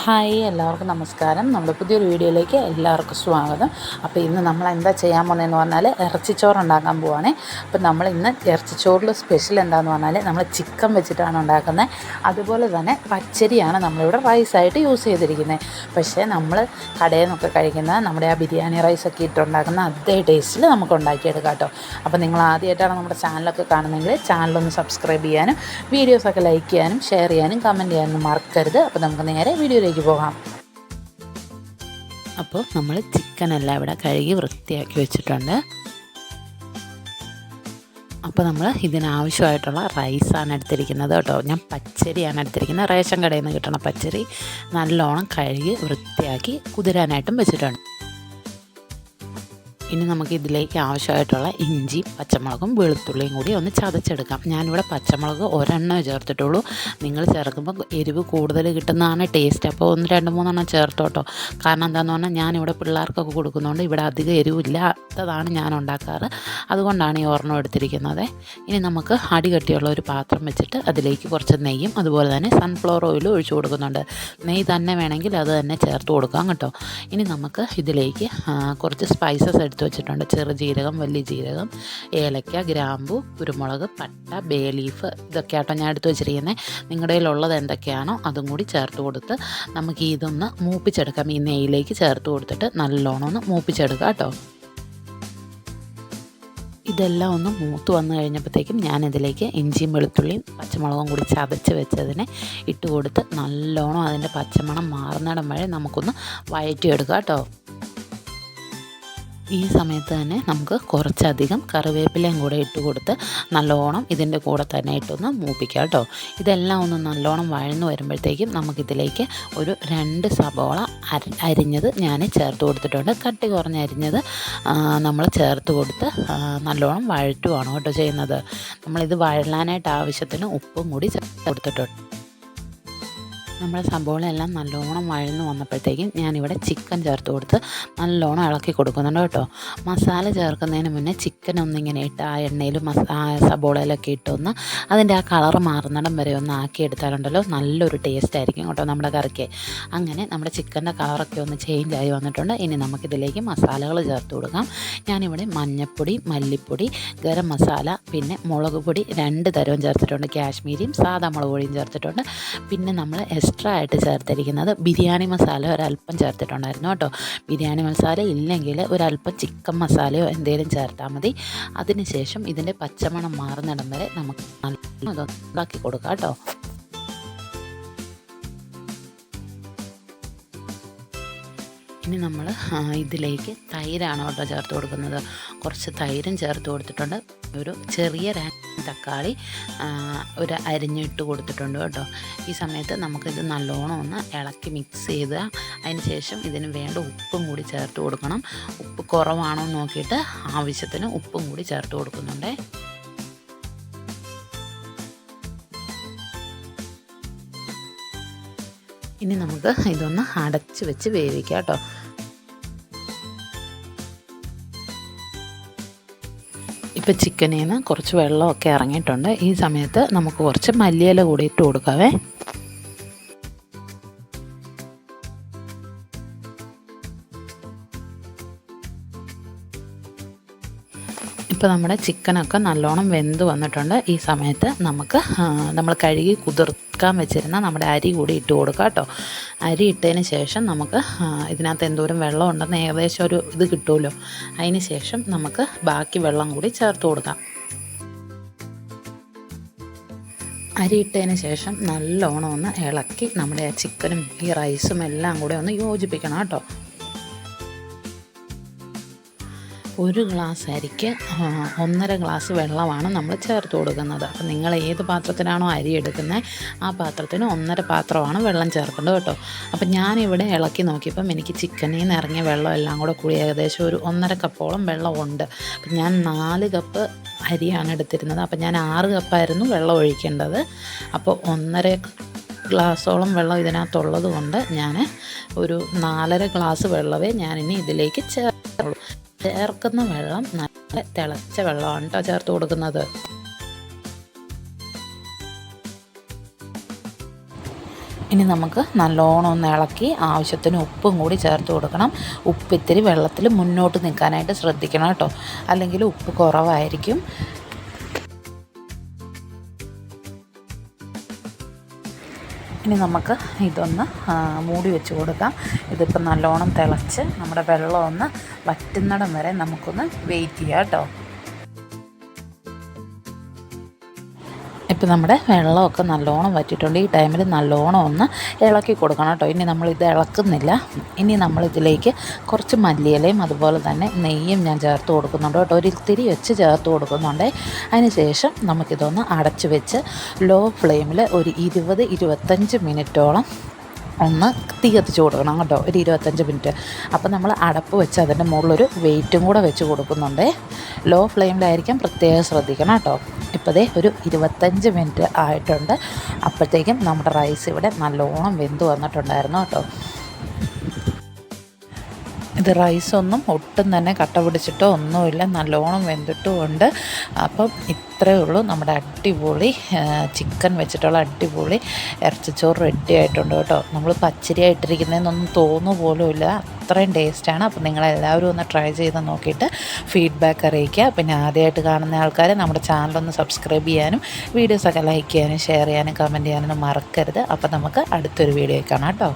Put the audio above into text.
Hi എല്ലാവർക്കും നമസ്കാരം. നമ്മുടെ പുതിയൊരു വീഡിയോയിലേക്ക് എല്ലാവർക്കും സ്വാഗതം. അപ്പോൾ ഇന്ന് നമ്മൾ എന്താ ചെയ്യാൻ പോകുന്നതെന്ന് പറഞ്ഞാൽ ഇറച്ചിച്ചോറ് ഉണ്ടാക്കാൻ പോവാണ്. അപ്പോൾ നമ്മൾ ഇന്ന് ഇറച്ചിച്ചോറിൽ സ്പെഷ്യൽ എന്താന്ന് പറഞ്ഞാൽ നമ്മൾ ചിക്കൻ വെച്ചിട്ടാണ് ഉണ്ടാക്കുന്നത് അതുപോലെ തന്നെ പച്ചരിയാണ് നമ്മളിവിടെ റൈസായിട്ട് യൂസ് ചെയ്തിരിക്കുന്നത് പക്ഷേ നമ്മൾ കടയിൽ നിന്നൊക്കെ കഴിക്കുന്ന നമ്മുടെ ആ ബിരിയാണി റൈസൊക്കെ ഇട്ടുണ്ടാക്കുന്ന അതേ ടേസ്റ്റിൽ നമുക്ക് ഉണ്ടാക്കിയെടുക്കാം കേട്ടോ അപ്പോൾ നിങ്ങൾ ആദ്യമായിട്ടാണ് നമ്മുടെ ചാനലൊക്കെ കാണുന്നതെങ്കിൽ ചാനലൊന്ന് സബ്സ്ക്രൈബ് ചെയ്യാനും വീഡിയോസൊക്കെ ലൈക്ക് ചെയ്യാനും ഷെയർ ചെയ്യാനും കമന്റ് ചെയ്യാനും മറക്കരുത്. അപ്പോൾ നമുക്ക് നേരെ വീഡിയോയിലേക്ക് പോകാം. അപ്പോൾ നമ്മൾ ചിക്കനെല്ലാം ഇവിടെ കഴുകി വൃത്തിയാക്കി വെച്ചിട്ടുണ്ട്. അപ്പോൾ നമ്മൾ ഇതിനാവശ്യമായിട്ടുള്ള റൈസാണ് എടുത്തിരിക്കുന്നത് കേട്ടോ. ഞാൻ പച്ചരിയാണ് എടുത്തിരിക്കുന്നത്. റേഷൻ കടയിൽ നിന്ന് കിട്ടണ പച്ചരി നല്ലോണം കഴുകി വൃത്തിയാക്കി കുതിരാനായിട്ടും വെച്ചിട്ടുണ്ട്. ഇനി നമുക്ക് ഇതിലേക്ക് ആവശ്യമായിട്ടുള്ള ഇഞ്ചി പച്ചമുളകും വെളുത്തുള്ളിയും കൂടി ഒന്ന് ചതച്ചെടുക്കാം. ഞാനിവിടെ പച്ചമുളക് ഒരെണ്ണം ചേർത്തിട്ടുള്ളൂ. നിങ്ങൾ ചേർക്കുമ്പോൾ എരിവ് കൂടുതൽ കിട്ടുന്നതാണ് ടേസ്റ്റ് അപ്പോൾ ഒന്ന് രണ്ട് മൂന്നെണ്ണം ചേർത്തോട്ടോ കാരണം എന്താണെന്ന് പറഞ്ഞാൽ ഞാനിവിടെ പിള്ളേർക്കൊക്കെ കൊടുക്കുന്നതുകൊണ്ട് ഇവിടെ അധികം എരിവില്ലാത്തതാണ് ഞാൻ ഉണ്ടാക്കാറ്. അതുകൊണ്ടാണ് ഈ ഒരെണ്ണം എടുത്തിരിക്കുന്നത്. ഇനി നമുക്ക് അടി കട്ടിയുള്ള ഒരു പാത്രം വെച്ചിട്ട് അതിലേക്ക് കുറച്ച് നെയ്യും അതുപോലെ തന്നെ സൺഫ്ലവർ ഓയിലും ഒഴിച്ചു കൊടുക്കുന്നുണ്ട്. നെയ്യ് തന്നെ വേണമെങ്കിൽ അത് തന്നെ ചേർത്ത് കൊടുക്കാം കേട്ടോ. ഇനി നമുക്ക് ഇതിലേക്ക് കുറച്ച് സ്പൈസസ് എടുത്ത് വെച്ചിട്ടുണ്ട്. ചെറുജീരകം വലിയ ജീരകം ഏലക്ക ഗ്രാമ്പു കുരുമുളക് പട്ട ബേ ലീഫ് ഇതൊക്കെ ആട്ടോ ഞാൻ എടുത്ത് വെച്ചിരിക്കുന്നത് നിങ്ങളുടെ കയ്യിലുള്ളത് എന്തൊക്കെയാണോ അതും കൂടി ചേർത്ത് കൊടുത്ത് നമുക്ക് ഇതൊന്ന് മൂപ്പിച്ചെടുക്കാം. ഈ നെയ്യിലേക്ക് ചേർത്ത് കൊടുത്തിട്ട് നല്ലോണം ഒന്ന് മൂപ്പിച്ചെടുക്കാം കേട്ടോ. ഇതെല്ലാം ഒന്ന് മൂത്ത് വന്നു കഴിഞ്ഞപ്പോഴത്തേക്കും ഞാനിതിലേക്ക് ഇഞ്ചിയും വെളുത്തുള്ളിയും പച്ചമുളകും കൂടി ചതച്ച് വെച്ചതിനെ ഇട്ട് കൊടുത്ത് നല്ലോണം അതിന്റെ പച്ചമണം മാറുന്നിടം വരെ നമുക്കൊന്ന് വഴറ്റിയെടുക്കാം കേട്ടോ. ഈ സമയത്ത് തന്നെ നമുക്ക് കുറച്ചധികം കറിവേപ്പിലയും കൂടെ ഇട്ട് കൊടുത്ത് നല്ലോണം ഇതിന്റെ കൂടെ തന്നെ ഇട്ടൊന്ന് മൂപ്പിക്കാം കേട്ടോ. ഇതെല്ലാം ഒന്ന് നല്ലോണം വഴന്നു വരുമ്പോഴത്തേക്കും നമുക്കിതിലേക്ക് ഒരു രണ്ട് സബോള അര അരിഞ്ഞത് ഞാൻ ചേർത്ത് കൊടുത്തിട്ടുണ്ട്. കട്ടി കുറഞ്ഞ അരിഞ്ഞത് നമ്മൾ ചേർത്ത് കൊടുത്ത് നല്ലോണം വഴറ്റുവാണ് കേട്ടോ ചെയ്യുന്നത്. നമ്മളിത് വഴലാനായിട്ട് ആവശ്യത്തിന് ഉപ്പും കൂടി ചേർത്ത് കൊടുത്തിട്ടുണ്ട്. നമ്മുടെ സബോള എല്ലാം നല്ലോണം വഴന്ന് വന്നപ്പോഴത്തേക്കും ഞാനിവിടെ ചിക്കൻ ചേർത്ത് കൊടുത്ത് നല്ലോണം ഇളക്കി കൊടുക്കുന്നുണ്ട് കേട്ടോ. മസാല ചേർക്കുന്നതിന് മുന്നേ ചിക്കൻ ഒന്നിങ്ങനെ ഇട്ട് ആ എണ്ണയിൽ മസാല ആ സബോളയിലൊക്കെ ഇട്ടൊന്ന് അതിന്റെ ആ കളർ മാറുന്നിടം വരെ ഒന്ന് ആക്കിയെടുത്താലുണ്ടല്ലോ നല്ലൊരു ടേസ്റ്റ് ആയിരിക്കും കേട്ടോ നമ്മുടെ കറിക്ക്. അങ്ങനെ നമ്മുടെ ചിക്കന്റെ കളറൊക്കെ ഒന്ന് ചേഞ്ച് ആയി വന്നിട്ടുണ്ട്. ഇനി നമുക്കിതിലേക്ക് മസാലകൾ ചേർത്ത് കൊടുക്കാം. ഞാനിവിടെ മഞ്ഞൾപ്പൊടി മല്ലിപ്പൊടി ഗരം മസാല പിന്നെ മുളക് പൊടി രണ്ട് തരവും ചേർത്തിട്ടുണ്ട്. കാശ്മീരിയും സാധാ മുളക് പൊടിയും ചേർത്തിട്ടുണ്ട്. പിന്നെ നമ്മൾ എക്സ്ട്രാ ആയിട്ട് ചേർത്തിരിക്കുന്നത് ബിരിയാണി മസാല ഒരല്പം ചേർത്തിട്ടുണ്ടായിരുന്നു കേട്ടോ. ബിരിയാണി മസാല ഇല്ലെങ്കിൽ ഒരല്പം ചിക്കൻ മസാലയോ എന്തെങ്കിലും ചേർത്താൽ മതി. അതിനുശേഷം ഇതിന്റെ പച്ചമണം മാറുന്നിടം വരെ നമുക്ക് ഉണ്ടാക്കി കൊടുക്കാം കേട്ടോ. ഇനി നമ്മൾ ഇതിലേക്ക് തൈരാണ് കേട്ടോ ചേർത്ത് കൊടുക്കുന്നത്. കുറച്ച് തൈരും ചേർത്ത് കൊടുത്തിട്ടുണ്ട്. ഒരു ചെറിയ തക്കാളി ഒരു അരിഞ്ഞിട്ട് കൊടുത്തിട്ടുണ്ട് കേട്ടോ. ഈ സമയത്ത് നമുക്കിത് നല്ലോണം ഒന്ന് ഇളക്കി മിക്സ് ചെയ്ത് അതിന് ശേഷം ഇതിന് വേണ്ട ഉപ്പും കൂടി ചേർത്ത് കൊടുക്കണം. ഉപ്പ് കുറവാണോ എന്ന് നോക്കിയിട്ട് ആവശ്യത്തിന് ഉപ്പും കൂടി ചേർത്ത് കൊടുക്കുന്നുണ്ടേ. ഇനി നമുക്ക് ഇതൊന്ന് അടച്ച് വെച്ച് വേവിക്കാം കേട്ടോ. ഇപ്പം ചിക്കനിൽ നിന്ന് കുറച്ച് വെള്ളമൊക്കെ ഇറങ്ങിയിട്ടുണ്ട്. ഈ സമയത്ത് നമുക്ക് കുറച്ച് മല്ലിയില കൂടി ഇട്ട് കൊടുക്കാവേ. ഇപ്പോൾ നമ്മുടെ ചിക്കനൊക്കെ നല്ലോണം വെന്ത് വന്നിട്ടുണ്ട്. ഈ സമയത്ത് നമുക്ക് നമ്മൾ കഴുകി കുതിർക്കാൻ വെച്ചിരുന്ന നമ്മുടെ അരി കൂടി ഇട്ട് കൊടുക്കാം കേട്ടോ. അരി ഇട്ടതിന് ശേഷം നമുക്ക് ഇതിനകത്ത് എന്തോരം വെള്ളം ഉണ്ടെന്ന് ഏകദേശം ഒരു ഇത് കിട്ടുമല്ലോ. അതിന് ശേഷം നമുക്ക് ബാക്കി വെള്ളം കൂടി ചേർത്ത് കൊടുക്കാം. അരി ഇട്ടതിന് ശേഷം നല്ലോണം ഒന്ന് ഇളക്കി നമ്മുടെ ആ ചിക്കനും ഈ റൈസും എല്ലാം കൂടെ ഒന്ന് യോജിപ്പിക്കണം കേട്ടോ. ഒരു ഗ്ലാസ് അരിക്ക് ഒന്നര ഗ്ലാസ് വെള്ളമാണ് നമ്മൾ ചേർത്ത് കൊടുക്കുന്നത്. അപ്പം നിങ്ങൾ ഏത് പാത്രത്തിനാണോ അരി എടുക്കുന്നത് ആ പാത്രത്തിന് ഒന്നര പാത്രമാണ് വെള്ളം ചേർക്കേണ്ടത് കേട്ടോ. അപ്പം ഞാനിവിടെ ഇളക്കി നോക്കിയപ്പം എനിക്ക് ചിക്കനിൽ നിന്ന് ഇറങ്ങിയ വെള്ളം എല്ലാം കൂടെ കൂടി ഏകദേശം ഒരു ഒന്നര കപ്പോളം വെള്ളമുണ്ട് അപ്പം ഞാൻ നാല് കപ്പ് അരിയാണ് എടുത്തിരുന്നത്. അപ്പം ഞാൻ ആറ് കപ്പായിരുന്നു വെള്ളം ഒഴിക്കേണ്ടത്. അപ്പോൾ ഒന്നര ഗ്ലാസ്സോളം വെള്ളം ഇതിനകത്തുള്ളത് കൊണ്ട് ഞാൻ ഒരു നാലര ഗ്ലാസ് വെള്ളമേ ഞാനിനി ഇതിലേക്ക് ചേർത്തുള്ളൂ. ചേർക്കുന്ന വെള്ളം നല്ല തിളച്ച വെള്ളമാണ് കേട്ടോ ചേർത്ത് കൊടുക്കുന്നത്. ഇനി നമുക്ക് നല്ലോണം ഒന്ന് ഇളക്കി ആവശ്യത്തിന് ഉപ്പും കൂടി ചേർത്ത് കൊടുക്കണം. ഉപ്പ് ഇത്തിരി വെള്ളത്തിൽ മുന്നോട്ട് നിൽക്കാനായിട്ട് ശ്രദ്ധിക്കണം കേട്ടോ അല്ലെങ്കിൽ ഉപ്പ് കുറവായിരിക്കും. ഇനി നമുക്ക് ഇതൊന്ന് മൂടി വെച്ച് കൊടുക്കാം. ഇതിപ്പോൾ നല്ലോണം തിളച്ച് നമ്മുടെ വെള്ളം ഒന്ന് വറ്റുന്നിടം വരെ നമുക്കൊന്ന് വെയിറ്റ് ചെയ്യാം കേട്ടോ. ഇപ്പം നമ്മുടെ വെള്ളമൊക്കെ നല്ലോണം വറ്റിയിട്ടുണ്ട്. ഈ ടൈമിൽ നല്ലോണം ഒന്ന് ഇളക്കി കൊടുക്കണം കേട്ടോ. ഇനി നമ്മളിത് ഇളക്കുന്നില്ല. ഇനി നമ്മളിതിലേക്ക് കുറച്ച് മല്ലിയിലയും അതുപോലെ തന്നെ നെയ്യും ഞാൻ ചേർത്ത് കൊടുക്കുന്നുണ്ട് കേട്ടോ. ഒരു ഇത്തിരി വെച്ച് ചേർത്ത് കൊടുക്കുന്നുണ്ട്. അതിന് ശേഷം നമുക്കിതൊന്ന് അടച്ച് വെച്ച് ലോ ഫ്ലെയിമിൽ ഒരു ഇരുപത് ഇരുപത്തഞ്ച് മിനിറ്റോളം ഒന്ന് തീ കത്തിച്ച് കൊടുക്കണം കേട്ടോ. ഒരു ഇരുപത്തഞ്ച് മിനിറ്റ്. അപ്പോൾ നമ്മൾ അടപ്പ് വെച്ച് അതിന്റെ മുകളിലൊരു വെയിറ്റും കൂടെ വെച്ച് കൊടുക്കുന്നുണ്ട്. ലോ ഫ്ലെയിമിലായിരിക്കാം പ്രത്യേകം ശ്രദ്ധിക്കണം കേട്ടോ. ഇപ്പോൾ ദേ ഒരു ഇരുപത്തഞ്ച് മിനിറ്റ് ആയിട്ടുണ്ട്. അപ്പോഴത്തേക്കും നമ്മുടെ റൈസ് ഇവിടെ നല്ലോണം വെന്ത് വന്നിട്ടുണ്ടായിരുന്നു കേട്ടോ. ഇത് റൈസൊന്നും ഒട്ടും തന്നെ കട്ട പിടിച്ചിട്ടോ ഒന്നുമില്ല. നല്ലോണം വെന്തിട്ടും ഉണ്ട് അപ്പം ഇത്രയേ ഉള്ളൂ. നമ്മുടെ അടിപൊളി ചിക്കൻ വെച്ചിട്ടുള്ള അടിപൊളി ഇറച്ചിച്ചോറ് റെഡി ആയിട്ടുണ്ട് കേട്ടോ. നമ്മൾ പച്ചരി ആയിട്ടിരിക്കുന്നതെന്നൊന്നും തോന്നു പോലുമില്ല. അത്രയും ടേസ്റ്റാണ് അപ്പം നിങ്ങളെല്ലാവരും ഒന്ന് ട്രൈ ചെയ്ത് നോക്കിയിട്ട് ഫീഡ്ബാക്ക് അറിയിക്കുക. പിന്നെ ആദ്യമായിട്ട് കാണുന്ന ആൾക്കാർ നമ്മുടെ ചാനലൊന്ന് സബ്സ്ക്രൈബ് ചെയ്യാനും വീഡിയോസൊക്കെ ലൈക്ക് ചെയ്യാനും ഷെയർ ചെയ്യാനും കമന്റ് ചെയ്യാനും മറക്കരുത്. അപ്പം നമുക്ക് അടുത്തൊരു വീഡിയോ കാണാം കേട്ടോ.